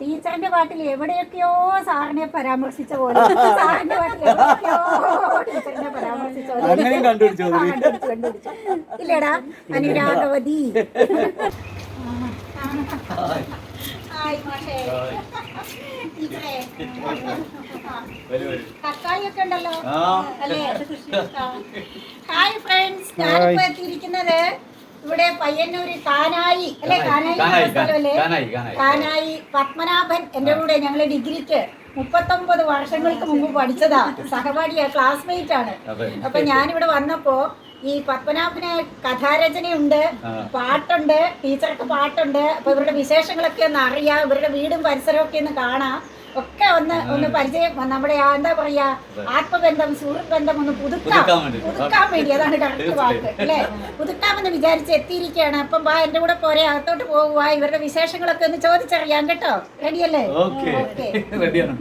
ടീച്ചറിന്റെ പാട്ടിൽ എവിടെയൊക്കെയോ സാറിനെ പരാമർശിച്ച പോലെ. സാറിന്റെ പാട്ടിൽ എവിടെയൊക്കെയോ ടീച്ചറിനെ പരാമർശിച്ച പോലെ. അങ്ങനെയും കണ്ടുപിടിച്ചു ആ, കണ്ടുപിടിച്ചു, കണ്ടുപിടിച്ചു. ഇല്ലടാ അനുരാഗവതി. ഉണ്ടല്ലോ? അല്ലേ? Hi friends. ഞാനിപ്പോ എത്തിയിരിക്കുന്നത് ഇവിടെ പയ്യന്നൂര് കാനായി അല്ലെ? കാനായി സ്ഥലമല്ലേ? കാനായി, പത്മനാഭൻ എന്റെ കൂടെ ഞങ്ങൾ ഡിഗ്രിക്ക് മുപ്പത്തൊമ്പത് വർഷങ്ങൾക്ക് മുമ്പ് പഠിച്ചതാ. സഹപാഠിയാ ക്ലാസ്മേറ്റ് ആണ്. അപ്പൊ ഞാനിവിടെ വന്നപ്പോ ഈ പത്മനാഭന് കഥാരചനയുണ്ട്. പാട്ടുണ്ട് ടീച്ചർക്ക് പാട്ടുണ്ട്. അപ്പൊ ഇവരുടെ വിശേഷങ്ങളൊക്കെ ഒന്ന് അറിയാം ഇവരുടെ വീടും പരിസരവും ഒക്കെ ഒന്ന് കാണാം. ഒക്കെ ഒന്ന് ഒന്ന് പരിചയം നമ്മുടെ ആ എന്താ പറയാ ആത്മബന്ധം സുഹൃത്ത് ബന്ധം ഒന്ന് പുതുക്കാം. പുതുക്കാൻ വേണ്ടി. അതാണ് കറക്റ്റ് വാക്ക് അല്ലേ? പുതുക്കാമെന്ന് വിചാരിച്ച് എത്തിയിരിക്കുകയാണ്. അപ്പം വാ എന്റെ കൂടെ പോരെ അകത്തോട്ട് പോകുക ഇവരുടെ വിശേഷങ്ങളൊക്കെ ഒന്ന് ചോദിച്ചറിയാം കേട്ടോ. റെഡിയല്ലേ?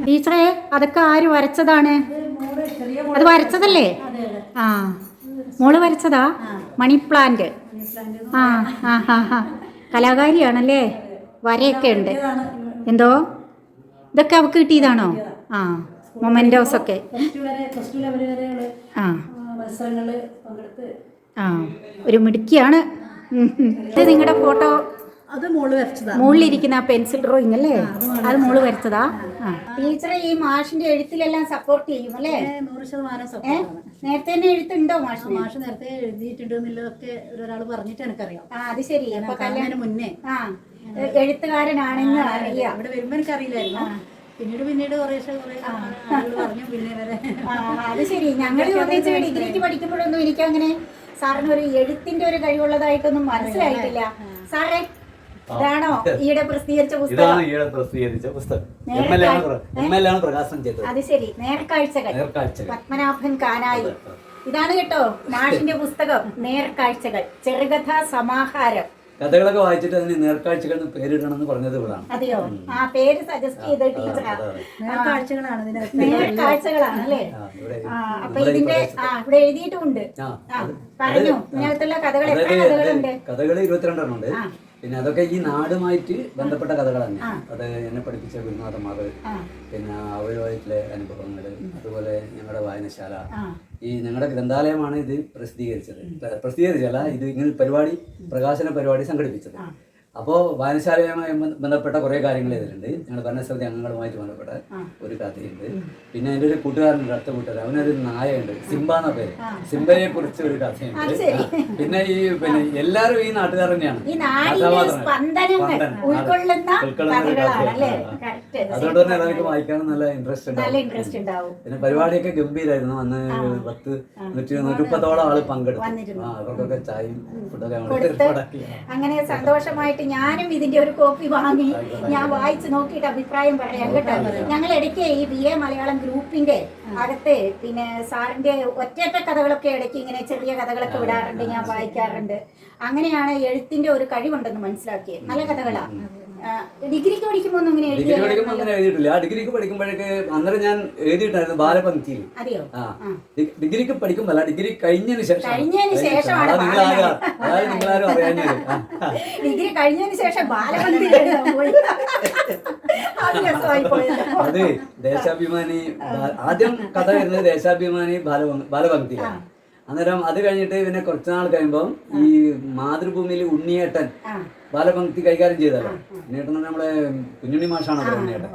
ടീച്ചറെ അതൊക്കെ ആര് വരച്ചതാണ്? അത് വരച്ചതല്ലേ? ആ. മോൾ വരച്ചതാ? Money plant. ആ ആ ഹാ ഹാ കലാകാരിയാണല്ലേ? വരയൊക്കെ ഉണ്ട്. എന്തോ? ഇതൊക്കെ അവക്ക് കിട്ടിയതാണോ? ആ മൊമെന്റോസ് ഒക്കെ ആ. ആ ഒരു മിടുക്കിയാണ്. ഇത് നിങ്ങളുടെ ഫോട്ടോ അത് മോൾ മുകളിലിരിക്കുന്ന പെൻസിൽ ഡ്രോയിങ് അല്ലേ? അത് മോൾ വരച്ചതാ. ടീച്ചർ ടീച്ചറെ ഈ മാഷിന്റെ എഴുത്തിലെല്ലാം സപ്പോർട്ട് ചെയ്യും അല്ലേ? നൂറ് ശതമാനം നേരത്തെ തന്നെ എഴുത്തുണ്ടോ മാഷ് മാഷ് നേരത്തെ എഴുതിയിട്ടുണ്ടോ എന്നുള്ളതൊക്കെ ഒരാൾ പറഞ്ഞിട്ട് എനിക്കറിയാം. ആ അത് ശരി അപ്പൊ കല്യാണം മുന്നേ. ആ. എഴുത്തുകാരനാണെന്ന് അറിയാം. അവിടെ വരുമ്പോൾ എനിക്കറിയില്ലായിരുന്നു. പിന്നീട് പിന്നീട് പറഞ്ഞു പിന്നെ വരെ. ആ, അത് ശരി. ഞങ്ങൾ ഡിഗ്രിക്ക് പഠിക്കുമ്പോഴൊന്നും എനിക്ക് അങ്ങനെ സാറിന് ഒരു എഴുത്തിന്റെ ഒരു കഴിവുള്ളതായിട്ടൊന്നും മനസ്സിലായിട്ടില്ല. സാറേ ഇതാണോ ഈയിടെ പ്രസിദ്ധീകരിച്ച പുസ്തകം? ഇതാണ് ഈയിടെ പ്രസിദ്ധീകരിച്ച പുസ്തകം. പ്രകാശനം ചെയ്തത്. അത് ശരി. നേർക്കാഴ്ചകൾ. നേർക്കാഴ്ചകൾ. പത്മനാഭൻ കാനായി. ഇതാണ് കേട്ടോ മാഷിന്റെ പുസ്തകം. നേർക്കാഴ്ചകൾ. ചെറുകഥാ സമാഹാരം. കഥകളൊക്കെ വായിച്ചിട്ട് അതിന് നേർക്കാഴ്ചകൾ പേരിടണം എന്ന് പറഞ്ഞത് ഇവിടാണ്. അതെയോ? ആ പേര് സജസ്റ്റ് ചെയ്ത ടീച്ചറാണ് കാഴ്ചകളാണ് നേർക്കാഴ്ചകളാണ് അല്ലേ? അപ്പൊ ഇതിന്റെ. ഇവിടെ ആ പറഞ്ഞു. ഇങ്ങനത്തെ കഥകൾ എത്ര കഥകളുണ്ട്? കഥകൾ ഇരുപത്തിരണ്ടെണ്ണം ഉണ്ട്. പിന്നെ അതൊക്കെ ഈ നാടുമായിട്ട് ബന്ധപ്പെട്ട കഥകൾ തന്നെ. അത് എന്നെ പഠിപ്പിച്ച ഗുരുനാഥന്മാർ പിന്നെ അവരുമായിട്ടുള്ള അനുഭവങ്ങൾ അതുപോലെ ഞങ്ങളുടെ വായനശാല. ഈ ഞങ്ങളുടെ ഗ്രന്ഥാലയമാണ് ഇത് പ്രസിദ്ധീകരിച്ചത്. പ്ര- പ്രസിദ്ധീകരിച്ചല്ല ഇത് ഇങ്ങനെ പരിപാടി പ്രകാശന പരിപാടി സംഘടിപ്പിച്ചത്. അപ്പോൾ വായനശാലയുമായി ബന്ധ- ബന്ധപ്പെട്ട കുറേ കാര്യങ്ങൾ ഇതിലുണ്ട് ഞങ്ങളുടെ ഭരണസമിതി അംഗങ്ങളുമായിട്ട് ബന്ധപ്പെട്ട ഒരു കഥയുണ്ട്. പിന്നെ എന്റെ ഒരു കൂട്ടുകാരനുണ്ട് അടുത്ത കൂട്ടുകാരൻ. അവനൊരു നായയുണ്ട്. സിംബ എന്ന പേര്. സിംബയെ കുറിച്ച് ഒരു കഥയുണ്ട്. പിന്നെ ഈ പിന്നെ എല്ലാവരും ഈ നാട്ടുകാർ തന്നെയാണ്. കറക്റ്റ് അതുകൊണ്ട് തന്നെ എല്ലാവർക്കും വായിക്കാൻ നല്ല ഇൻട്രസ്റ്റ് ഉണ്ടാവും. പിന്നെ പരിപാടിയൊക്കെ ഗംഭീരായിരുന്നു. അന്ന് പത്ത് നൂറ്റി നൂറ്റിപ്പത്തോളം ആൾ പങ്കെടുത്തു. ആ അവർക്കൊക്കെ ചായയും ഫുഡൊക്കെ അങ്ങനെ സന്തോഷമായിട്ട് ഞാനും ഇതിന്റെ ഒരു കോപ്പി വാങ്ങി ഞാൻ വായിച്ചു നോക്കിയിട്ട് അഭിപ്രായം പറയാം കേട്ടോ. ഞങ്ങൾ ഇടയ്ക്ക് ഈ ബി എ മലയാളം ഗ്രൂപ്പിന്റെ അകത്ത് പിന്നെ സാറിന്റെ ഒറ്റയൊറ്റ കഥകളൊക്കെ ഇടയ്ക്ക് ഇങ്ങനെ ചെറിയ കഥകളൊക്കെ വിടാറുണ്ട് ഞാൻ വായിക്കാറുണ്ട്. അങ്ങനെയാണ് എഴുത്തിന്റെ ഒരു കഴിവുണ്ടെന്ന് മനസ്സിലാക്കിയത്. നല്ല കഥകളാ. ആ, ഡിഗ്രിക്ക് പഠിക്കുമ്പോൾ ഒന്നും ഇങ്ങനെ ഡിഗ്രി പഠിക്കുമ്പോൾ അങ്ങനെ എഴുതിയിട്ടില്ല. ആ ഡിഗ്രിക്ക് പഠിക്കുമ്പോഴേക്ക് അന്നേരം ഞാൻ എഴുതിയിട്ടായിരുന്നു ബാലപംക്തിയിൽ അതെയോ? ആ ഡിഗ്രിക്ക് പഠിക്കുമ്പോൾ ഡിഗ്രി കഴിഞ്ഞതിന് ശേഷം കഴിഞ്ഞതിന് ശേഷമാണ് അതായത് നിങ്ങളാരും അതായത് നിങ്ങളാരും അറിയാഞ്ഞത്. ഡിഗ്രി കഴിഞ്ഞതിന് ശേഷം ബാലമന്ത്രി പോയി. അത് ദേശാഭിമാനി ആദ്യം കഥ വരുന്നത് ദേശാഭിമാനി ബാലഭ- ബാലഭക്തിയിലാണ് അന്നേരം അത് കഴിഞ്ഞിട്ട് പിന്നെ കുറച്ച് നാൾ കഴിയുമ്പോൾ ഈ മാതൃഭൂമിയിൽ ഉണ്ണിയേട്ടൻ ബാലഭക്തി ബാലപംക്തി കൈകാര്യം ചെയ്തല്ലോ. ഉണ്ണിയേട്ടൻ നമ്മളെ കുഞ്ഞുണ്ണി മാഷാണ് ഉണ്ണിയേട്ടൻ.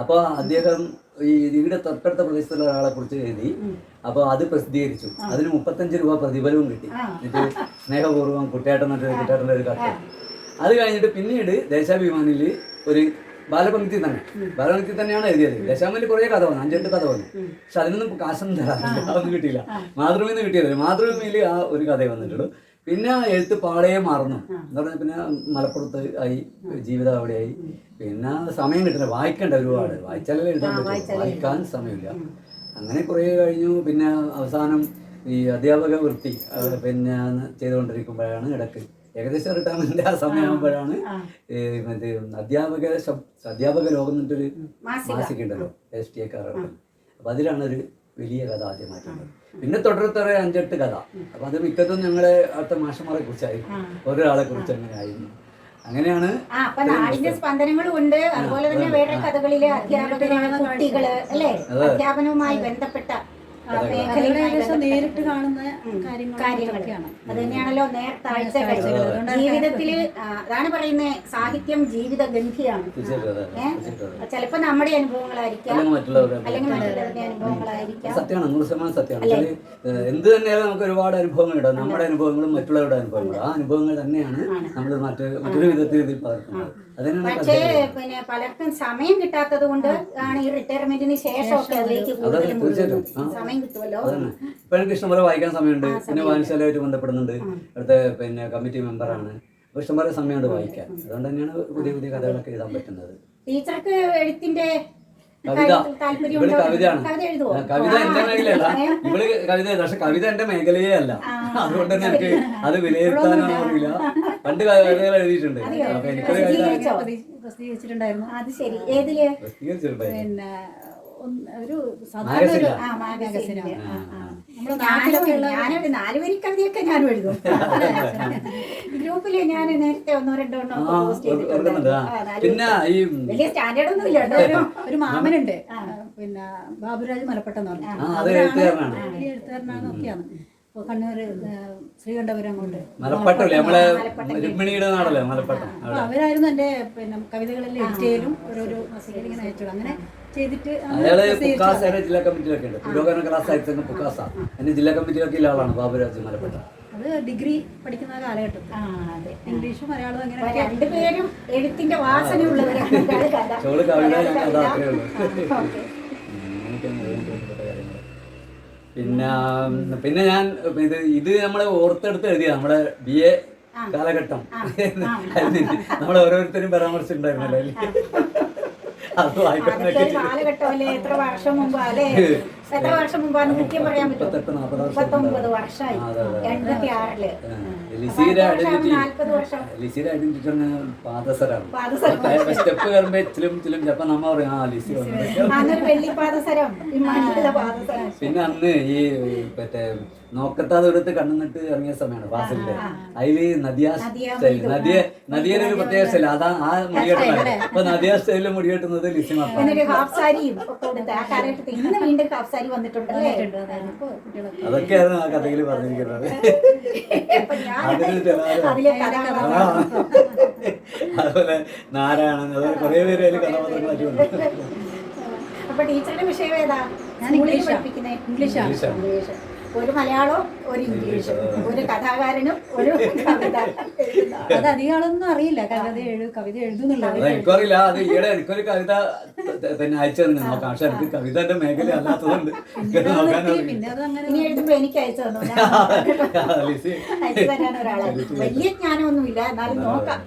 അപ്പൊ അപ്പോൾ അദ്ദേഹം ഈ ഇവിടെ തൊട്ടടുത്ത പ്രദേശത്തുള്ള ഒരാളെ കുറിച്ച് എഴുതി. അപ്പോൾ അത് പ്രസിദ്ധീകരിച്ചു. അതിന് മുപ്പത്തഞ്ച് രൂപ പ്രതിഫലവും കിട്ടി. എന്നിട്ട് സ്നേഹപൂർവം കുട്ടിയേട്ടൻ കുട്ടിയേട്ടന്റെ ഒരു കത്ത്. അത് കഴിഞ്ഞിട്ട് പിന്നീട് ദേശാഭിമാനിയിൽ ഒരു ബാലപംക്തി തന്നെ. ബാലപംക്തി തന്നെയാണ് എഴുതിയത്. ദേശാഭിമാനിൽ കുറേ കഥ വന്നു. അഞ്ചെട്ട് കഥ വന്നു. പക്ഷെ അതിനൊന്നും കാശൊന്നും തരാറില്ല അതൊന്നും കിട്ടിയില്ല. മാതൃഭൂമിയിൽ നിന്ന് കിട്ടിയത്. മാതൃഭൂമിയിൽ ആ ഒരു കഥയെ വന്നിട്ടുള്ളൂ. പിന്നെ എഴുത്ത് പാടേ മാറുന്നു. എന്ന് പറഞ്ഞാൽ പിന്നെ മലപ്പുറത്ത് ആയി ജീവിതം അവിടെയായി പിന്നെ സമയം കിട്ടില്ല. വായിക്കണ്ട ഒരുപാട്. വായിച്ചാലേ എഴുതാൻ പറ്റും. വായിക്കാൻ സമയമില്ല. അങ്ങനെ കുറേ കഴിഞ്ഞു. പിന്നെ അവസാനം ഈ അധ്യാപക വൃത്തി പിന്നെ ചെയ്തുകൊണ്ടിരിക്കുമ്പോഴാണ് ഇടയ്ക്ക് ഏകദേശം റിട്ടയർമെന്റ് ആ സമയമാകുമ്പോഴാണ് മറ്റേ അധ്യാപക അധ്യാപക ലോകം എന്നിട്ടൊരു മാസിക. ഉണ്ടല്ലോ എസ് ടി എക്കാരുടെ അപ്പൊ അതിലാണ് ഒരു വലിയ കഥ ആദ്യമായിട്ട് വന്നത്. പിന്നെ തുടർത്തറ അഞ്ചെട്ട് കഥ. അപ്പൊ അത് മിക്കതും ഞങ്ങളെ അടുത്ത മാഷന്മാരെ കുറിച്ചായി ഒരാളെ കുറിച്ച് അങ്ങനെ ആയിരുന്നു അങ്ങനെയാണ് നാടിന്റെ സ്പന്ദനങ്ങളും ഉണ്ട്. അതുപോലെ തന്നെ വേറെ കഥകളിലെ അധ്യാപകരാണ് കുട്ടികൾ അല്ലെ? അധ്യാപനവുമായി ബന്ധപ്പെട്ട ഏകദേശം നേരിട്ട് കാണുന്ന കാര്യങ്ങളൊക്കെയാണ്. അത് തന്നെയാണല്ലോ അതുകൊണ്ടാണ് ജീവിതത്തിൽ അതാണ് പറയുന്നത് സാഹിത്യം ജീവിത ഗന്ധിയാണ്. ചിലപ്പോ നമ്മുടെ അനുഭവങ്ങളായിരിക്കാം. അല്ലെങ്കിൽ മറ്റുള്ളവരുടെ അനുഭവങ്ങളായിരിക്കാം. സത്യമാണ് നൂറ് ശതമാനം സത്യമാണ്. എന്ത് തന്നെയാലും നമുക്ക് ഒരുപാട് അനുഭവങ്ങൾ ഉണ്ടാവും നമ്മുടെ അനുഭവങ്ങളും മറ്റുള്ളവരുടെ അനുഭവങ്ങളും. ആ അനുഭവങ്ങൾ തന്നെയാണ് നമ്മൾ മറ്റൊരു മറ്റൊരു വിധത്തിൽ ഇതിൽ പകർത്തുന്നത്. പക്ഷേ പിന്നെ പലർക്കും സമയം കിട്ടാത്തത് കൊണ്ട് ആണ് ഈ റിട്ടയർമെന്റിന് ശേഷമൊക്കെ അതിലേക്ക് കൂടുതൽ സമയം കിട്ടുമല്ലോ. ഇപ്പൊ എനിക്ക് ഇഷ്ടംപോലെ വായിക്കാൻ സമയമുണ്ട്. പിന്നെ വായനശാലയായിട്ട് ബന്ധപ്പെടുന്നുണ്ട്. അടുത്ത പിന്നെ കമ്മിറ്റി മെമ്പറാണ് അപ്പൊ ഇഷ്ടംപോലെ സമയമുണ്ട് വായിക്കാൻ. അതുകൊണ്ട് തന്നെയാണ് പുതിയ പുതിയ കഥകളൊക്കെ എഴുതാൻ പറ്റുന്നത്. ടീച്ചർക്ക് എഴുത്തിന്റെ കവിത. ഇവൾ കവിതയാണ്. കവിത എന്റെ മേഖലയല്ല. ഇവൾ കവിത. പക്ഷെ കവിത എന്റെ മേഖലയേ അല്ല. അതുകൊണ്ട് തന്നെ എനിക്ക് അത് വിലയിരുത്താനോ അറിയില്ല. പണ്ട് കവിതകൾ എഴുതിയിട്ടുണ്ട്. അപ്പൊ എനിക്കൊരു കവിത പ്രസിദ്ധീകരിച്ചിട്ടുണ്ടായിരുന്നു. ഒരു സാധാരണ ഞാനൊരു നാല് വരി കവിതയൊക്കെ ഞാനും എഴുതും. ഗ്രൂപ്പിൽ ഞാൻ നേരത്തെ ഒന്നോ രണ്ടോ എണ്ണോ പോസ്റ്റ്. ചെയ്തിട്ടുണ്ട്. പിന്നെ ഈ വലിയ സ്റ്റാൻഡേർഡ് ഒന്നും ഇല്ല കേട്ടോ. ഒരു മാമനുണ്ട്. പിന്നെ ബാബുരാജ് മലപ്പെട്ടെന്ന് പറഞ്ഞു. വലിയ എഴുത്തുകാരനാണ് ഒക്കെയാണ്. കണ്ണൂർ ശ്രീകണ്ഠപുരം കൊണ്ട് മലപ്പട്ടം അവരായിരുന്നു എന്റെ പിന്നെ കവിതകളെല്ലാം എഡിറ്റ് ചെയ്യലും ഓരോരോ മസികൾ ഇങ്ങനെ അയച്ചു അങ്ങനെ ചെയ്തിട്ട് അയാൾ. പുക്കാസയുടെ ജില്ലാ കമ്മിറ്റിയിലൊക്കെ ഉണ്ട്. പുരോഗമന കലാസാഹിത്യത്തിന് പുക്കാസ. എന്റെ ജില്ലാ കമ്മിറ്റിയിലൊക്കെ ഉള്ള ആളാണ് ബാബുരാജ് മലപ്പെട്ട അത് ഡിഗ്രി പഠിക്കുന്ന കാലഘട്ടത്തിൽ. ഇംഗ്ലീഷും മലയാളവും അങ്ങനെ രണ്ടുപേരും എഴുത്തിന്റെ വാസനയുള്ളവരാണ്. ചോൾ കവിത കഥ ഉള്ളൂ. പിന്നെ പിന്നെ ഞാൻ ഇത് ഇത് നമ്മൾ ഓർത്തെടുത്ത് എഴുതിയ നമ്മുടെ ബി എ കാലഘട്ടം. നമ്മൾ ഓരോരുത്തരും പരാമർശിച്ചിട്ടുണ്ടായിരുന്നല്ലോ അതിൽ. അത് വായിക്കാൻ അതൊക്കെ ഒരു കാലഘട്ടമല്ലേ? എത്ര വർഷം മുമ്പ് അല്ലേ? എത്ര വർഷം മുമ്പാണ് കൃത്യം പറയാൻ പറ്റും. മുപ്പത്തൊമ്പത് വർഷമായി. എൺപത്തി ആറിൽ നാല്പത് വർഷം. ലിസിയുടെ ഐഡന്റിറ്റി പാദസരം. സ്റ്റെപ്പ് കയറുമ്പോ ചിലും ചിലും ചിലപ്പോ നമ്മ പറയും ആ ലിസി വന്നു അന്നൊരു വെള്ളി പാദസരം. പാദസരം. പിന്നെ അന്ന് ഈ മറ്റേ നോക്കത്താ ദൂരത്ത് കണ്ണുനിട്ട് ഇറങ്ങിയ സമയമാണ് ഫാസിലിന്റെ. അതിൽ നദിയാ നദിയ സ്റ്റൈൽ നദിയെ നദിയുടെ ഒരു പ്രത്യേക സ്റ്റൈൽ അതാ ആ മുടികെട്ടുന്നത് അപ്പൊ നദിയ സ്റ്റൈലിൽ മുടിയെട്ടുന്നത് കൊടുത്ത് ആ കഥയിൽ പറഞ്ഞിരിക്കുന്നത്. അതുപോലെ നാരായണൻ അതുപോലെ കുറെ പേര് അതിൽ കഥാപാത്രങ്ങളായിട്ടുണ്ട് അപ്പൊ ടീച്ചറുടെ വിഷയം ഏതാ? ഞാൻ ഇംഗ്ലീഷ്. ഇംഗ്ലീഷ്. ഒരു മലയാളവും ഒരു ഇംഗ്ലീഷും ഒരു കഥാകാരനും ഒരു കവിത. അത് അധികം ആളൊന്നും അറിയില്ല. കവിത എഴു കവിത എഴുതുന്നുള്ളത് അത് എനിക്കറിയില്ല. അത് ഈയിടെ എനിക്കൊരു കവിത ത- പിന്നെ അയച്ചു തന്നെ നോക്കാം പക്ഷെ എനിക്ക് കവിതന്റെ മേഖല നോക്കാനറിയില്ല പിന്നെ അത് അങ്ങനെ ഇനി എഴുതുമ്പോ എനിക്ക് അയച്ചു തന്നു? അയച്ചു തരാൻ ഒരാളാണ് വലിയ ജ്ഞാനമൊന്നുമില്ല. എന്നാലും നോക്കാം.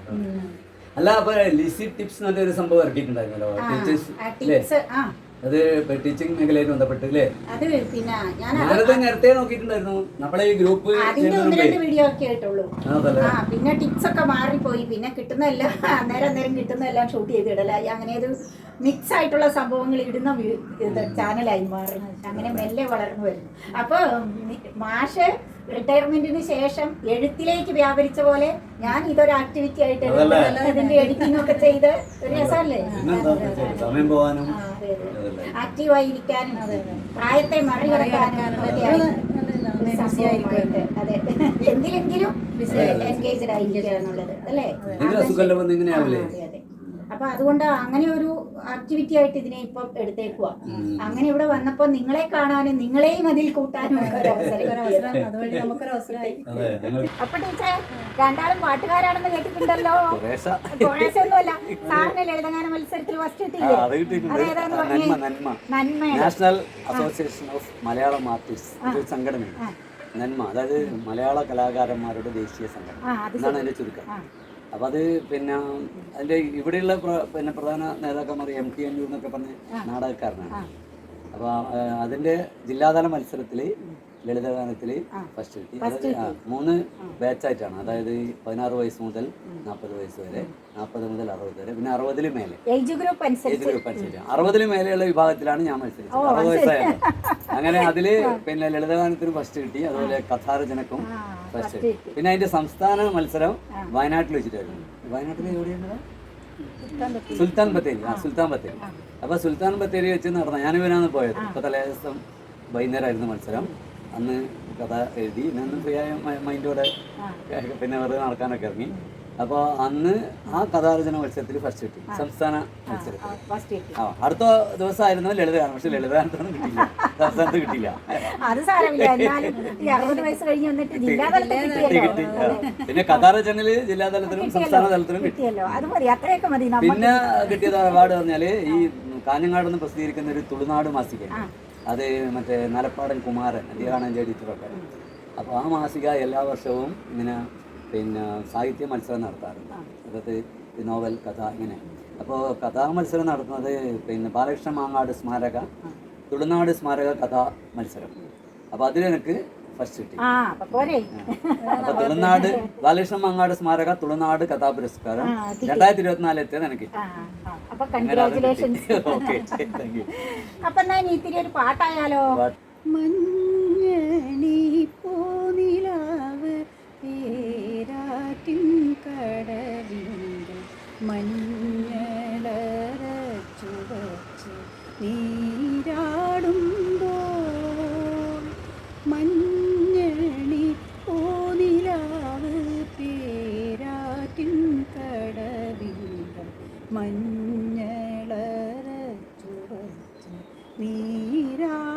അല്ല അപ്പൊ ലിസി ടിപ്സ് എന്നൊരു സംഭവം ഇറക്കിയിട്ടുണ്ടായിരുന്നല്ലോ. ടീച്ചേഴ്സ് അത് ടീച്ചിങ് മേഖലയായിട്ട് ബന്ധപ്പെട്ട് അല്ലേ അത് പിന്നെ ഞാനത് നേരത്തെ നോക്കിയിട്ടുണ്ടായിരുന്നു. നമ്മളെ ഈ ഗ്രൂപ്പ് അതിന്റെ ഒന്ന് രണ്ട് വീഡിയോ ഒക്കെ ആയിട്ടുള്ളൂ. ആ പിന്നെ ടിപ്സ് ഒക്കെ മാറിപ്പോയി. പിന്നെ കിട്ടുന്നതെല്ലാം അന്നേരം അന്നേരം കിട്ടുന്നതെല്ലാം ഷൂട്ട് ചെയ്തിടലായി അങ്ങനെ ഒരു മിക്സ് ആയിട്ടുള്ള സംഭവങ്ങൾ ഇടുന്ന ചാനലായി മാറുന്നു. അങ്ങനെ മെല്ലെ വളർന്നു വരുന്നു. അപ്പൊ മാഷ് റിട്ടയർമെന്റിന് ശേഷം എഴുത്തിലേക്ക് വ്യാപരിച്ച പോലെ ഞാൻ ഇതൊരു ആക്ടിവിറ്റി ആയിട്ട്? ഇതിന്റെ എഡിറ്റിംഗ് ഒക്കെ ചെയ്ത് ഒരു രസമല്ലേ? ആക്റ്റീവായിരിക്കാനും പ്രായത്തെ മറികടക്കാനും. അതെ. എന്തിലെങ്കിലും എൻഗേജ്ഡ് ആയിരിക്കുക എന്നുള്ളത് അല്ലേ? അപ്പൊ അതുകൊണ്ട് അങ്ങനെ ഒരു ആക്ടിവിറ്റി ആയിട്ട് ഇതിനെ ഇപ്പൊ എടുത്തേക്കുക അങ്ങനെ ഇവിടെ വന്നപ്പോ നിങ്ങളെ കാണാനും നിങ്ങളെയും അതിൽ കൂട്ടാനും അതുവഴി നമുക്കൊരു അവസരമായി. അപ്പൊ ടീച്ചറെ രണ്ടാളും പാട്ടുകാരാണെന്ന് കേട്ടിട്ടുണ്ടല്ലോ. കൊറേശ്ശൊന്നുമല്ല സാറിന് ലളിതഗാന മത്സരത്തിൽ ഫസ്റ്റ് കിട്ടിയില്ലേ? National association of Malayalam artist സംഘടനയാണ്. നന്മ അതായത് മലയാള കലാകാരന്മാരുടെ ദേശീയ സംഘടന. എന്നാണ് അതിന്റെ ചുരുക്കം. അപ്പൊ അത് പിന്നെ അതിന്റെ ഇവിടെയുള്ള പിന്നെ പ്രധാന നേതാക്കന്മാർ എം ടി അന്നൂർ എന്നൊക്കെ പറഞ്ഞ നാടകക്കാരനാണ്. അപ്പൊ ആ, അതിന്റെ ജില്ലാതല മത്സരത്തിൽ ലളിതഗാനത്തിൽ ഫസ്റ്റ് കിട്ടി. മൂന്ന് ബാച്ചായിട്ടാണ് അതായത് പതിനാറ് വയസ്സ് മുതൽ നാൽപ്പത് വയസ്സ് വരെ. നാൽപ്പത് മുതൽ അറുപത് വരെ. പിന്നെ അറുപതിൽ മേലെ. ഏജ് ഗ്രൂപ്പ് അനുസരിച്ച്. അറുപതിന് മേലെയുള്ള വിഭാഗത്തിലാണ് ഞാൻ മത്സരിച്ചത്. അറുപത് വയസ്സായത് അങ്ങനെ അതിൽ പിന്നെ ലളിതഗാനത്തിന് ഫസ്റ്റ് കിട്ടി. അതുപോലെ കഥാരചനക്കും ഫസ്റ്റ് പിന്നെ അതിന്റെ സംസ്ഥാന മത്സരം വയനാട്ടിൽ വെച്ചിട്ടായിരുന്നു. വയനാട്ടിൽ എവിടെയാണ് സുൽത്താൻ ബത്തേരി. ആ. സുൽത്താൻ ബത്തേരി. അപ്പൊ സുൽത്താൻ ബത്തേരി വെച്ച് നടന്ന ഞാൻ ഇവനാണ് പോയത്. ഇപ്പൊ തലേ ദിവസം വൈകുന്നേരമായിരുന്നു മത്സരം. അന്ന് കഥ എഴുതി. ഞാൻ ഫ്രീ ആയ മൈൻഡോടെ പിന്നെ വെറുതെ നടക്കാനൊക്കെ ഇറങ്ങി. അപ്പോൾ അന്ന് ആ കഥാരചന മത്സരത്തിൽ ഫസ്റ്റ് കിട്ടി. സംസ്ഥാന മത്സരത്തിൽ. ആ അടുത്ത ദിവസമായിരുന്നു ലളിതഗാനം പക്ഷെ ലളിതഗാനത്തൊന്നും കിട്ടിയില്ല. സംസ്ഥാനത്ത് കിട്ടിയില്ല. അത് സാരമില്ല. എന്നാലും അറുപത് വയസ്സ് കഴിഞ്ഞ് വന്നിട്ട് ജില്ലാതലത്തിൽ. പിന്നെ കഥാരചനയിൽ ജില്ലാ തലത്തിലും സംസ്ഥാന തലത്തിലും കിട്ടിയല്ലോ. അത് മതി. അത്രയൊക്കെ മതി പിന്നെ കിട്ടിയത് അവാർഡ് പറഞ്ഞാൽ ഈ കാഞ്ഞങ്ങാട് നിന്ന് പ്രസിദ്ധീകരിക്കുന്ന ഒരു തുളുനാട് മാസിക. അത് മറ്റേ നലപ്പാടൻ കുമാരൻ അദ്ദേഹമാണ് എന്റെ എഡിറ്ററൊക്കെ അപ്പോൾ ആ മാസിക എല്ലാ വർഷവും ഇങ്ങനെ പിന്നെ സാഹിത്യ മത്സരം നടത്താറുണ്ട്. അതായത് നോവൽ കഥ ഇങ്ങനെ. അപ്പോൾ കഥാ മത്സരം നടത്തുന്നത് പിന്നെ ബാലകൃഷ്ണ മാങ്ങാട് സ്മാരക തുളുനാട് സ്മാരക കഥാ മത്സരം. അപ്പോൾ അതിലെനിക്ക് ഫസ്റ്റ് കിട്ടി. ആ അപ്പൊ പോരെ. അപ്പൊ തുളുനാട് ബാലകൃഷ്ണ മാങ്ങാട് സ്മാരക തുളുനാട് കഥാ പുരസ്കാരം രണ്ടായിരത്തി ഇരുപത്തിനാല് എത്തിയത് എനിക്ക് ഓക്കെ താങ്ക് യു അപ്പൊ ഇനി ഇത്തിരി ഒരു പാട്ടായാലോ? മഞ്ഞണി പോനിലാവ് കടവിന്റെ മഞ്ഞളരച്ചു വച്ച് നീരാടുമ്പോൾ മഞ്ഞണി ഓനിലാവ് പേരാറ്റിൻ കടവിന്റെ മഞ്ഞളരച്ചു വച്ച് നീരാടുമ്പോൾ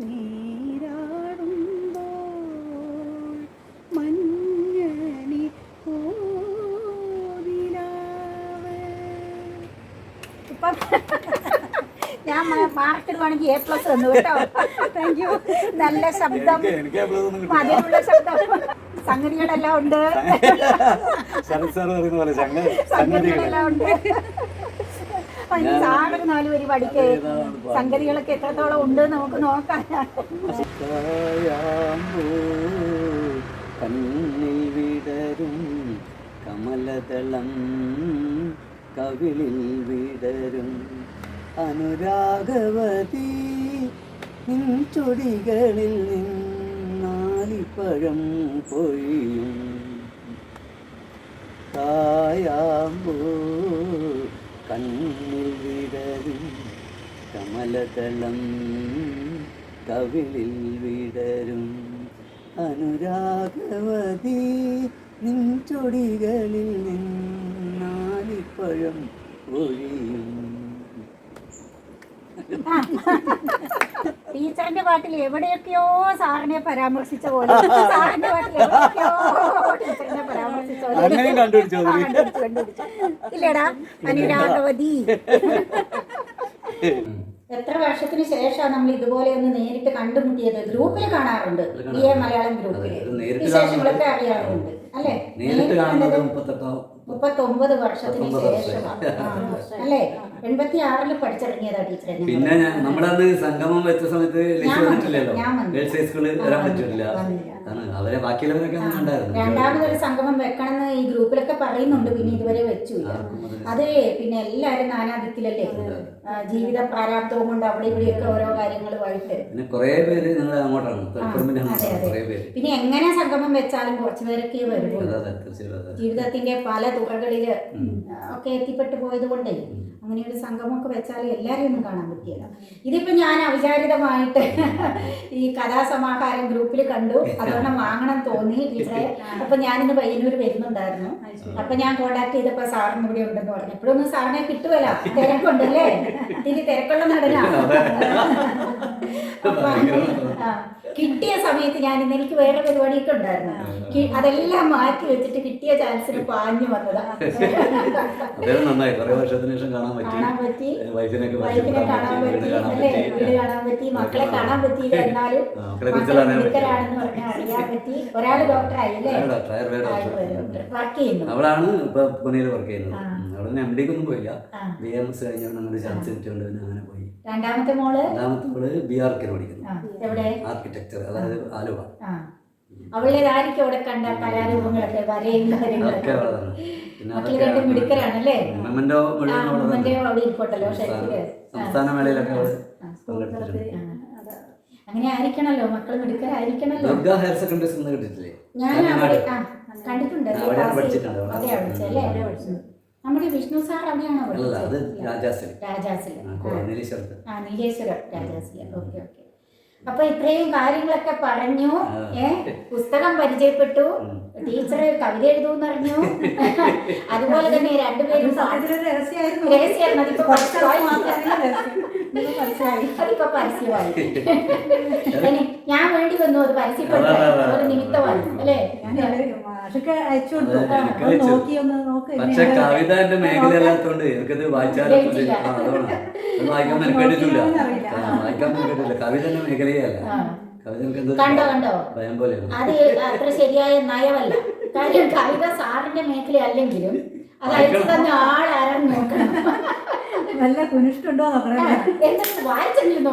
നീരാടുമ്പോൾ മഞ്ഞണി ഇപ്പം ഞാൻ മാർക്ക് ഇടുവാണെങ്കിൽ എ പ്ലസ് തന്നു കേട്ടോ. താങ്ക് യു നല്ല ശബ്ദം. അതിനുള്ള ശബ്ദം. സംഗതികളെല്ലാം ഉണ്ട്. ശരത് പറയുന്ന പോലെ സംഗതികളെല്ലാം ഉണ്ട്. അതിന് സാറൊരു നാല് വരി പഠിക്കേ. സംഗതികളൊക്കെ എത്രത്തോളം ഉണ്ട് നമുക്ക് നോക്കാം. കണ്ണിൽ വിടരും കമലദളം കവിളിൽ വിടരും. അനുരാഗവതി നിൻ ചൊടികളിൽ നിന്നാലിപ്പഴം പൊഴിയും. കായാമ്പൂ കണ്ണിൽ വിടരും കമലതളം കവിളിൽ വിടരും. അനുരാഗവതി നിൻ ചൊടികളിൽ നിന്നാലിപ്പഴം ഒഴിയും. ടീച്ചറിന്റെ പാട്ടിൽ എവിടെയൊക്കെയോ സാറിനെ പരാമർശിച്ച പോലെ. സാറിന്റെ പാട്ടിൽ എവിടെയൊക്കെയോ ടീച്ചറിനെ പരാമർശിച്ച പോലെ. കണ്ടുപിടിച്ചോ കണ്ടുപിടിച്ചു. ഇല്ലടാ അനുരാഗവതി. എത്ര വർഷത്തിന് ശേഷമാണ് നമ്മൾ ഇതുപോലെ ഒന്ന് നേരിട്ട് കണ്ടുമുട്ടിയത്? ഗ്രൂപ്പിൽ കാണാറുണ്ട്. ബി എ മലയാളം ഗ്രൂപ്പിൽ. വിശേഷങ്ങളൊക്കെ അറിയാറുണ്ട് അല്ലെ? നേരിട്ട് കാണുന്നത് മുപ്പത്തൊമ്പത് വർഷത്തിന് ശേഷമാണ്. അല്ലേ? എൺപത്തി ആറിൽ പഠിച്ചിറങ്ങിയതാ ടീച്ചറെ പിന്നെ ഞാൻ- നമ്മളന്ന് സംഗമം വെച്ച സമയത്ത് ലക്ഷ്യം വന്നിട്ടില്ലല്ലോ. ഞാൻ വന്നു. ഗേൾസ് ഹൈസ്കൂളിൽ വരാൻ പറ്റില്ല വന്നില്ല. അവരെ ബാക്കിയുള്ളവരൊക്കെ ഉണ്ടായിരുന്നു. രണ്ടാമതൊരു സംഗമം വെക്കണമെന്ന് ഈ ഗ്രൂപ്പിലൊക്കെ പറയുന്നുണ്ട് പിന്നെ ഇതുവരെ വെച്ചില്ല. അത് പിന്നെ എല്ലാരും നാനാദിക്കിലല്ലേ ആ, ജീവിത പ്രാരാബ്ദവും കൊണ്ട് അവിടെ ഇവിടെയൊക്കെ ഓരോ കാര്യങ്ങളുമായിട്ട് പിന്നെ കുറേ പേര് നിങ്ങൾ അങ്ങോട്ടാണ് തളിപ്പറമ്പിന്റെ അതെ, അങ്ങോട്ടാണ് അതെ. കുറെ പേര്. പിന്നെ എങ്ങനെ സംഗമം വെച്ചാലും കുറച്ചു പേരൊക്കെ വരുള്ളൂ. അതെ തീർച്ചയായും അതെ. ജീവിതത്തിന്റെ പല തുറകളിൽ ഒക്കെ എത്തിപ്പെട്ടു പോയത് കൊണ്ടേ അങ്ങനെ ഒരു സംഘമൊക്കെ വെച്ചാൽ എല്ലാവരെയും ഒന്നും കാണാൻ പറ്റിയല്ല. ഇതിപ്പോ ഞാൻ അവിചാരിതമായിട്ട് ഈ കഥാസമാഹാരം ഗ്രൂപ്പിൽ കണ്ടു. അതുകൊണ്ട് വാങ്ങണം തോന്നി ടീച്ചറെ അപ്പൊ ഞാനിന്ന് പയ്യന്നൂർ വരുന്നുണ്ടായിരുന്നു. അപ്പൊ ഞാൻ കോണ്ടാക്ട് ചെയ്തപ്പോൾ സാറിന് ഇവിടെ ഉണ്ടെന്ന് പറഞ്ഞു. എപ്പോഴൊന്നും സാറിനെ കിട്ടുമല്ലോ തിരക്കുണ്ടല്ലേ? ഇനി തിരക്കുള്ള നടനാണ് കിട്ടിയ സമയത്ത് ഞാൻ ഇന്ന് എനിക്ക് വേറെ പരിപാടിയൊക്കെ ഉണ്ടായിരുന്നു. അതെല്ലാം മാറ്റി വെച്ചിട്ട് കിട്ടിയ ചാൻസിന് പാഞ്ഞു വന്നതാ. അദ്ദേഹം നന്നായി. കുറെ വർഷത്തിന് ശേഷം കാണാൻ പറ്റി. വൈഫിനെ കാണാൻ പറ്റി വീട് കാണാൻ പറ്റി. വീട് കാണാൻ പറ്റി മക്കളെ കാണാൻ പറ്റിയില്ല എന്നാലും. മിടുക്കരാണെന്ന് പറഞ്ഞാൽ അറിയാൻ പറ്റി. ഒരാൾ ഡോക്ടറായി അല്ലേ? വർക്ക് ചെയ്യുന്നു. അവളാണ് ഇപ്പൊ പൂനെയിൽ വർക്ക് ചെയ്യുന്നത്. അവിടെ എം ഡിക്കൊന്നും പോയില്ല. ബി എം എസ് കഴിഞ്ഞുകൊണ്ട് അങ്ങനെ ചാൻസ് കിട്ടിയോണ്ട് പിന്നെ അങ്ങനെ പോയി. രണ്ടാമത്തെ മോൾ? രണ്ടാമത്തെ മോൾ ബി ആർക്കിന് പഠിക്കുന്നു. എവിടെ? ആർക്കിടെക്ചർ അതായത് ആലുവ. ആ. അവളുടേതായിരിക്കും അവിടെ കണ്ട കലാരൂപങ്ങളൊക്കെ വരയും കാര്യങ്ങളൊക്കെ. മക്കൾ രണ്ടും മിടുക്കരാണല്ലേ. അവിടെ ഇരിക്കട്ടല്ലോ സംസ്ഥാന മേളയിലൊക്കെ അങ്ങനെ ആയിരിക്കണല്ലോ മക്കൾ മിടുക്കരായിരിക്കണല്ലോ. ഹയർ സെക്കൻഡറി സ്കൂളിൽ കിട്ടിയിട്ടില്ലേ? ഞാൻ അവിടെ കണ്ടിട്ടുണ്ട്. അതെ അവിടെയാണ് പഠിച്ചിട്ടുണ്ട്. അവിടെ. പഠിച്ചല്ലേ? അവിടെ പഠിച്ചത് നമ്മുടെ വിഷ്ണു സാർ അവിടെയാണോ രാജാസിൽ. രാജാസിൽ. ആ. നീലീശ്വരത്ത് രാജാസിൽ ഓക്കെ ഓക്കെ. അപ്പൊ ഇത്രയും കാര്യങ്ങളൊക്കെ പറഞ്ഞു. ഏ പുസ്തകം പരിചയപ്പെട്ടു. ടീച്ചർ കവിത എഴുതൂന്ന് അറിഞ്ഞു അതുപോലെ തന്നെ രണ്ടുപേരും. അതിപ്പോ പരസ്യമായി. ഞാൻ വേണ്ടി വന്നു. അത് പരസ്യപ്പെട്ടു. ഒരു നിമിത്തമായി. അല്ലേ? പക്ഷെ കവിത എന്റെ എനിക്കത് വായിച്ചാലും വായിക്കാൻ മെനക്കെട്ടിട്ടില്ല. നോക്കിയാണെന്നറിയില്ല. ആ, വായിക്കാൻ മെനക്കെട്ടില്ല. കവിത എന്റെ മേഖലയേ എന്തോ കണ്ടോ കണ്ടോ? അത് അത്ര ശരിയായ നയമല്ല. കാര്യം കവിത സാറിന്റെ മേഖല അല്ലെങ്കിലും അത് അയച്ചു തന്ന ആളാരാന്ന് നോക്കണം? നല്ല കുനിഷ്ടുണ്ടോ എന്തെങ്കിലും വായിച്ചെങ്കിലും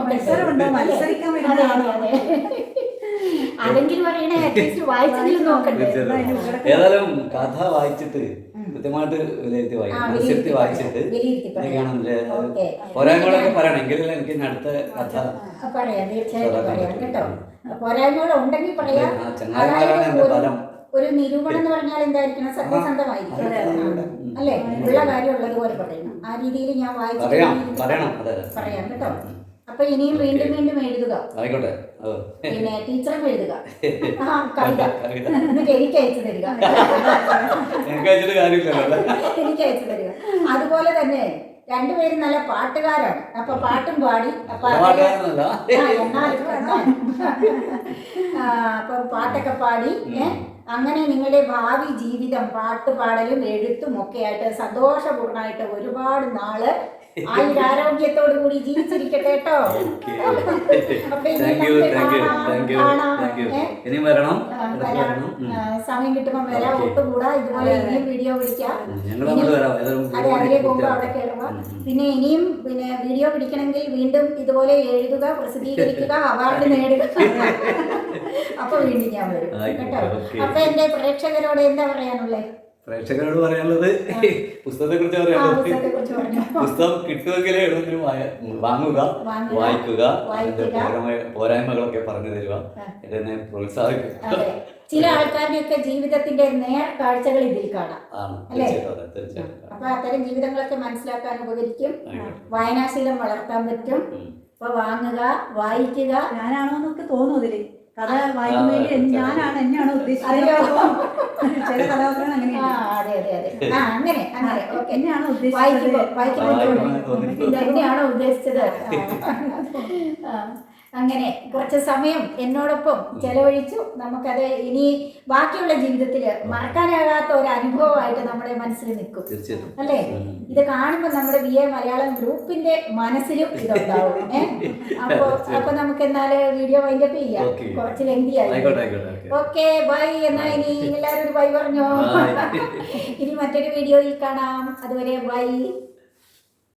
അതെങ്കിലും പറയണേ അറ്റ്ലീസ്റ്റ് വായിച്ചെങ്കിലും നോക്കണ്ടേ. ഏതായാലും കഥ വായിച്ചിട്ട് കൃത്യമായിട്ട് വിലയിരുത്തി ആ, വായിക്കണം വിലയിരുത്തി വായിച്ചിട്ട് പോരായ്മകളൊക്കെ പറയണം. എനിക്ക് അടുത്ത കഥ പറയാം. തീർച്ചയായിട്ടും പറയാം. കേട്ടോ? പോരായ്മകൾ ഉണ്ടെങ്കിൽ പറയാം. ആ, ഒരു-. നിരൂപണം എന്ന് പറഞ്ഞാൽ എന്തായിരിക്കണം? സത്യസന്ധമായിരിക്കും. അതെ, അതെ, അതെ. ഉം. അല്ലേ? ഉള്ള കാര്യം ഉള്ളതുപോലെ പറയണം. ആ രീതിയിൽ ഞാൻ വായിച്ചു പറയാം. കേട്ടോ? അപ്പൊ ഇനിയും വീണ്ടും വീണ്ടും എഴുതുക. ആയിക്കോട്ടെ. പിന്നെ ടീച്ചറും എഴുതുക. കവിത. എനിക്ക് അയച്ചു തരിക. എനിക്ക് അയച്ചു തരിക. അതുപോലെ തന്നെ രണ്ടുപേരും നല്ല പാട്ടുകാരാണ്. അപ്പൊ പാട്ടും പാടി. അപ്പൊ പാട്ടൊക്കെ പാടി അങ്ങനെ നിങ്ങളുടെ ഭാവി ജീവിതം പാട്ട് പാടലും എഴുത്തും ഒക്കെ ആയിട്ട് സന്തോഷപൂർണമായിട്ട് ഒരുപാട് നാൾ ആയുരാരോഗ്യത്തോടു കൂടി ജീവിച്ചിരിക്കട്ടെ കേട്ടോ. ഇനി വരണം സമയം കിട്ടുമ്പോൾ വരാം. ഒട്ടുകൂടാ ഇതുപോലെ ഇനിയും വീഡിയോ വിളിക്കാം. അതെ അതിലെ പോകുമ്പോൾ അവിടെ ഉം. പിന്നെ ഇനിയും പിന്നെ വീഡിയോ പിടിക്കണമെങ്കിൽ വീണ്ടും ഇതുപോലെ എഴുതുക പ്രസിദ്ധീകരിക്കുക അവാർഡ് നേടുക. അപ്പൊ വീണ്ടും ഞാൻ വരും. കേട്ടോ. അപ്പൊ എന്റെ പ്രേക്ഷകരോട് എന്താ പറയാനുള്ളത് പ്രേക്ഷകരോട് പറയാനുള്ളത് പുസ്തകത്തെ കുറിച്ച് പറയാനുള്ളത്. പുസ്തകം കിട്ടുമെങ്കിലേ എവിടെയെങ്കിലും വായ- വാങ്ങുക വായിക്കുക അതിന്റെ പോരായ്മകളൊക്കെ പറഞ്ഞു തരിക എന്നെ പ്രോത്സാഹിപ്പിക്കുക. അതെ. ചില ആൾക്കാരുടെയൊക്കെ ജീവിതത്തിന്റെ നേർ കാഴ്ചകൾ ഇതിൽ കാണാം. അല്ലേ? അപ്പൊ അത്തരം ജീവിതങ്ങളൊക്കെ മനസ്സിലാക്കാൻ ഉപകരിക്കും. വായനാശീലം വളർത്താൻ പറ്റും. അപ്പൊ വാങ്ങുക വായിക്കുക. ഞാനാണോ എന്നൊക്കെ തോന്നുന്നു ഇതിൽ. കഥ വായിക്കുമ്പോൾ ഞാനാണ് എന്നെയാണോ ഉദ്ദേശിച്ചത്? ചില കഥാപാത്രങ്ങൾ അങ്ങനെയാണ് അങ്ങനെ അങ്ങനെ എന്നെയാണോ ഉദ്ദേശിച്ചത്? എന്നെയാണോ ഉദ്ദേശിച്ചത്? ആ. അങ്ങനെ കുറച്ച് സമയം എന്നോടൊപ്പം ചെലവഴിച്ചു. നമുക്കത് ഇനി ബാക്കിയുള്ള ജീവിതത്തിൽ മറക്കാനാകാത്ത ഒരു അനുഭവമായിട്ട് നമ്മുടെ മനസ്സിൽ നിൽക്കും. അല്ലേ? ഇത് കാണുമ്പോൾ നമ്മുടെ വി എ മലയാളം ഗ്രൂപ്പിന്റെ മനസ്സിലും ഇതുണ്ടാവും. ഏഹ് അപ്പൊ അപ്പൊ നമുക്ക് എന്നാൽ വീഡിയോ വൈൻഡപ്പ് ചെയ്യാം. കുറച്ച് ലെങ്തി ആയി. ആയിക്കോട്ടെ ആയിക്കോട്ടെ ഓക്കെ. ബൈ എന്നാ ഇനി എല്ലാവരും ബൈ പറഞ്ഞോ? ഇനി മറ്റൊരു വീഡിയോയിൽ കാണാം. അതുവരെ ബൈ